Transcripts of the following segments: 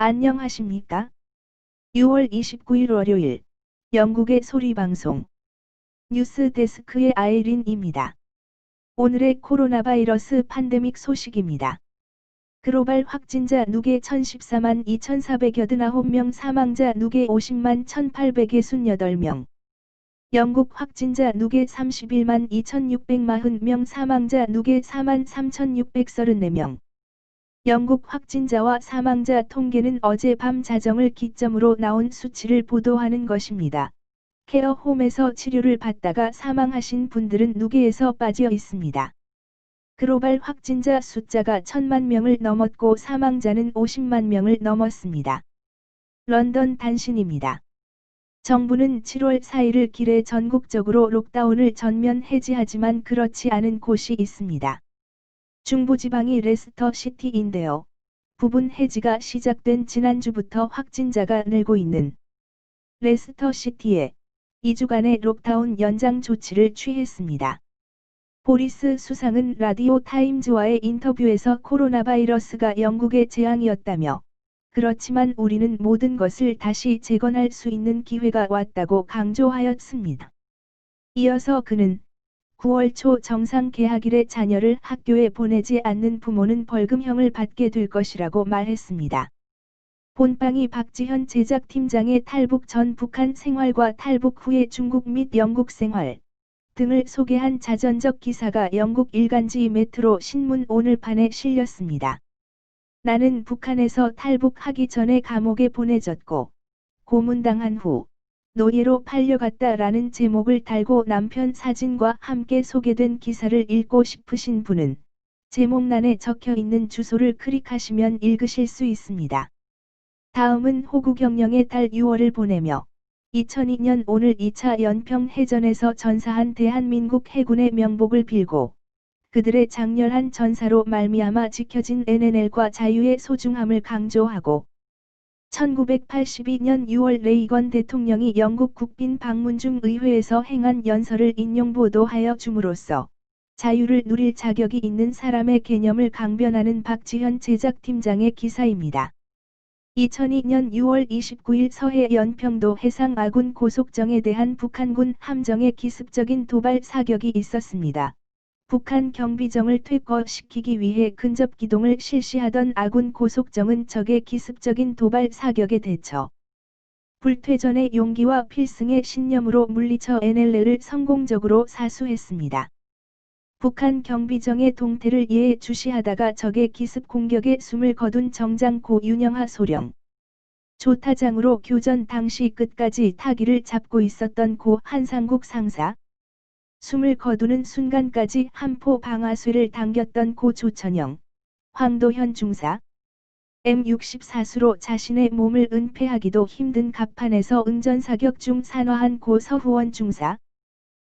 안녕하십니까? 6월 29일 월요일 영국의 소리방송 뉴스 데스크의 아이린입니다. 오늘의 코로나 바이러스 팬데믹 소식입니다. 글로벌 확진자 누계 1014만 2489명 사망자 누계 50만 1868명 영국 확진자 누계 31만 2640명 사망자 누계 4만 3634명 영국 확진자와 사망자 통계는 어젯밤 자정을 기점으로 나온 수치를 보도하는 것입니다. 케어홈에서 치료를 받다가 사망하신 분들은 누계에서 빠져 있습니다. 글로벌 확진자 숫자가 천만 명을 넘었고 사망자는 50만 명을 넘었습니다. 런던 단신입니다. 정부는 7월 4일을 기래 전국적으로 록다운을 전면 해지하지만 그렇지 않은 곳이 있습니다. 중부지방이 레스터 시티인데요. 부분 해지가 시작된 지난주부터 확진자가 늘고 있는 레스터 시티에 2주간의 록다운 연장 조치를 취했습니다. 보리스 수상은 라디오 타임즈와의 인터뷰에서 코로나 바이러스가 영국의 재앙이었다며 그렇지만 우리는 모든 것을 다시 재건할 수 있는 기회가 왔다고 강조하였습니다. 이어서 그는 9월 초 정상 개학일에 자녀를 학교에 보내지 않는 부모는 벌금형을 받게 될 것이라고 말했습니다. 본방이 박지현 제작팀장의 탈북 전 북한 생활과 탈북 후의 중국 및 영국 생활 등을 소개한 자전적 기사가 영국 일간지 메트로 신문 오늘판에 실렸습니다. 나는 북한에서 탈북하기 전에 감옥에 보내졌고 고문당한 후 노예로 팔려갔다라는 제목을 달고 남편 사진과 함께 소개된 기사를 읽고 싶으신 분은 제목란에 적혀 있는 주소를 클릭하시면 읽으실 수 있습니다. 다음은 호구 경영의 달 6월을 보내며 2002년 오늘 2차 연평해전에서 전사한 대한민국 해군의 명복을 빌고 그들의 장렬한 전사로 말미암아 지켜진 NNL과 자유의 소중함을 강조하고 1982년 6월 레이건 대통령이 영국 국빈 방문 중 의회에서 행한 연설을 인용 보도하여 줌으로써 자유를 누릴 자격이 있는 사람의 개념을 강변하는 박지현 제작팀장의 기사입니다. 2002년 6월 29일 서해 연평도 해상 아군 고속정에 대한 북한군 함정의 기습적인 도발 사격이 있었습니다. 북한 경비정을 퇴거시키기 위해 근접 기동을 실시하던 아군 고속정은 적의 기습적인 도발 사격에 대처. 불퇴전의 용기와 필승의 신념으로 물리쳐 NLL을 성공적으로 사수했습니다. 북한 경비정의 동태를 예주시하다가 적의 기습 공격에 숨을 거둔 정장 고 윤영하 소령. 조타장으로 교전 당시 끝까지 타기를 잡고 있었던 고 한상국 상사. 숨을 거두는 순간까지 한포 방아쇠를 당겼던 고 조천영, 황도현 중사, M64수로 자신의 몸을 은폐하기도 힘든 갑판에서 응전사격 중 산화한 고 서후원 중사,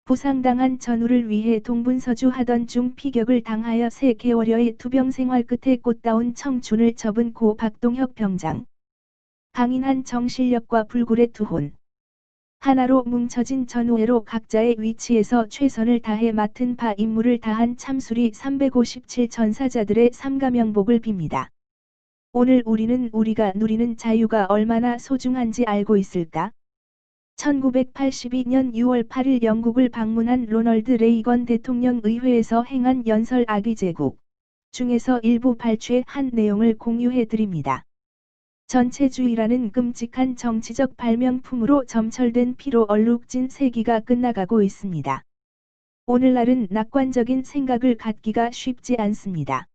부상당한 전우를 위해 동분서주하던 중 피격을 당하여 세 개월여의 투병 생활 끝에 꽃다운 청춘을 접은 고 박동혁 병장, 강인한 정실력과 불굴의 투혼, 하나로 뭉쳐진 전우회로 각자의 위치에서 최선을 다해 맡은 바 임무를 다한 참수리 357 전사자들의 삼가명복을 빕니다. 오늘 우리는 우리가 누리는 자유가 얼마나 소중한지 알고 있을까? 1982년 6월 8일 영국을 방문한 로널드 레이건 대통령 의회에서 행한 연설 아기 제국 중에서 일부 발췌한 내용을 공유해 드립니다. 전체주의라는 끔찍한 정치적 발명품으로 점철된 피로 얼룩진 세기가 끝나가고 있습니다. 오늘날은 낙관적인 생각을 갖기가 쉽지 않습니다.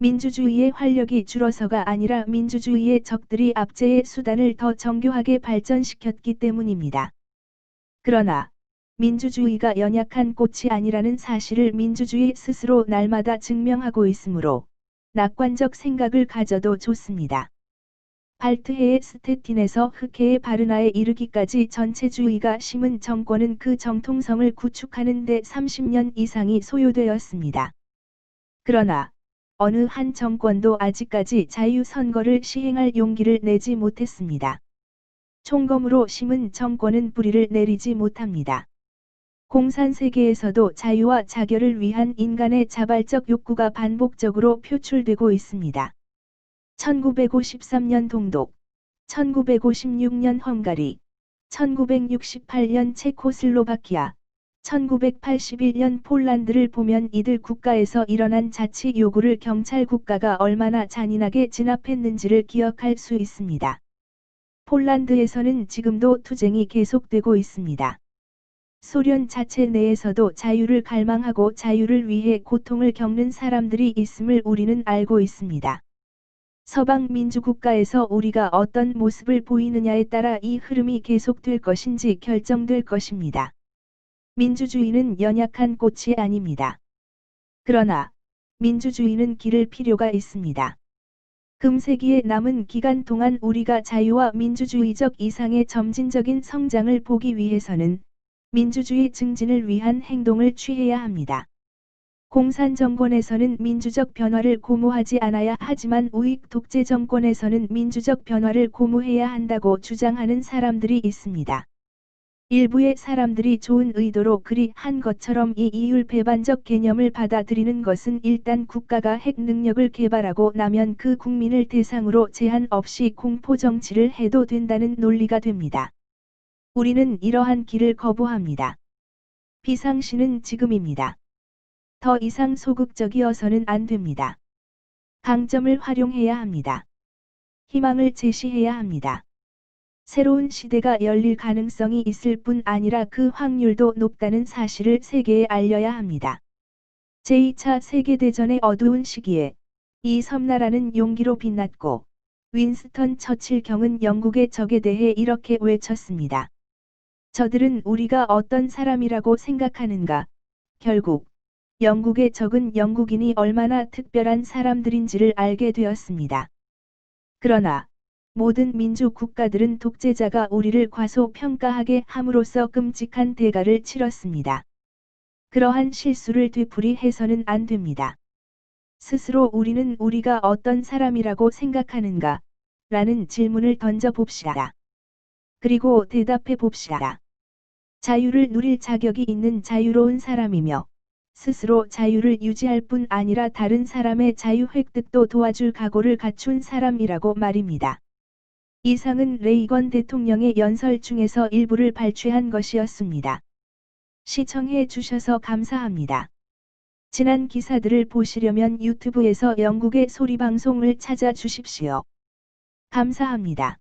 민주주의의 활력이 줄어서가 아니라 민주주의의 적들이 압제의 수단을 더 정교하게 발전시켰기 때문입니다. 그러나 민주주의가 연약한 꽃이 아니라는 사실을 민주주의 스스로 날마다 증명하고 있으므로 낙관적 생각을 가져도 좋습니다. 발트해의 스테틴에서 흑해의 바르나에 이르기까지 전체주의가 심은 정권은 그 정통성을 구축하는 데 30년 이상이 소요되었습니다. 그러나 어느 한 정권도 아직까지 자유선거를 시행할 용기를 내지 못했습니다. 총검으로 심은 정권은 뿌리를 내리지 못합니다. 공산세계에서도 자유와 자결을 위한 인간의 자발적 욕구가 반복적으로 표출되고 있습니다. 1953년 동독, 1956년 헝가리, 1968년 체코슬로바키아, 1981년 폴란드를 보면 이들 국가에서 일어난 자치 요구를 경찰 국가가 얼마나 잔인하게 진압했는지를 기억할 수 있습니다. 폴란드에서는 지금도 투쟁이 계속되고 있습니다. 소련 자체 내에서도 자유를 갈망하고 자유를 위해 고통을 겪는 사람들이 있음을 우리는 알고 있습니다. 서방 민주국가에서 우리가 어떤 모습을 보이느냐에 따라 이 흐름이 계속될 것인지 결정될 것입니다. 민주주의는 연약한 꽃이 아닙니다. 그러나 민주주의는 기를 필요가 있습니다. 금세기에 남은 기간 동안 우리가 자유와 민주주의적 이상의 점진적인 성장을 보기 위해서는 민주주의 증진을 위한 행동을 취해야 합니다. 공산 정권에서는 민주적 변화를 고무하지 않아야 하지만 우익 독재 정권에서는 민주적 변화를 고무해야 한다고 주장하는 사람들이 있습니다. 일부의 사람들이 좋은 의도로 그리 한 것처럼 이 이율 배반적 개념을 받아들이는 것은 일단 국가가 핵 능력을 개발하고 나면 그 국민을 대상으로 제한 없이 공포 정치를 해도 된다는 논리가 됩니다. 우리는 이러한 길을 거부합니다. 비상시는 지금입니다. 더 이상 소극적이어서는 안 됩니다. 강점을 활용해야 합니다. 희망을 제시해야 합니다. 새로운 시대가 열릴 가능성이 있을 뿐 아니라 그 확률도 높다는 사실을 세계에 알려야 합니다. 제2차 세계대전의 어두운 시기에 이 섬나라는 용기로 빛났고 윈스턴 처칠 경은 영국의 적에 대해 이렇게 외쳤습니다. 저들은 우리가 어떤 사람이라고 생각하는가? 결국 영국의 적은 영국인이 얼마나 특별한 사람들인지를 알게 되었습니다. 그러나 모든 민주 국가들은 독재자가 우리를 과소평가하게 함으로써 끔찍한 대가를 치렀습니다. 그러한 실수를 되풀이해서는 안 됩니다. 스스로 우리는 우리가 어떤 사람이라고 생각하는가? 라는 질문을 던져 봅시다. 그리고 대답해 봅시다. 자유를 누릴 자격이 있는 자유로운 사람이며, 스스로 자유를 유지할 뿐 아니라 다른 사람의 자유 획득도 도와줄 각오를 갖춘 사람이라고 말입니다. 이상은 레이건 대통령의 연설 중에서 일부를 발췌한 것이었습니다. 시청해 주셔서 감사합니다. 지난 기사들을 보시려면 유튜브에서 영국의 소리방송을 찾아 주십시오. 감사합니다.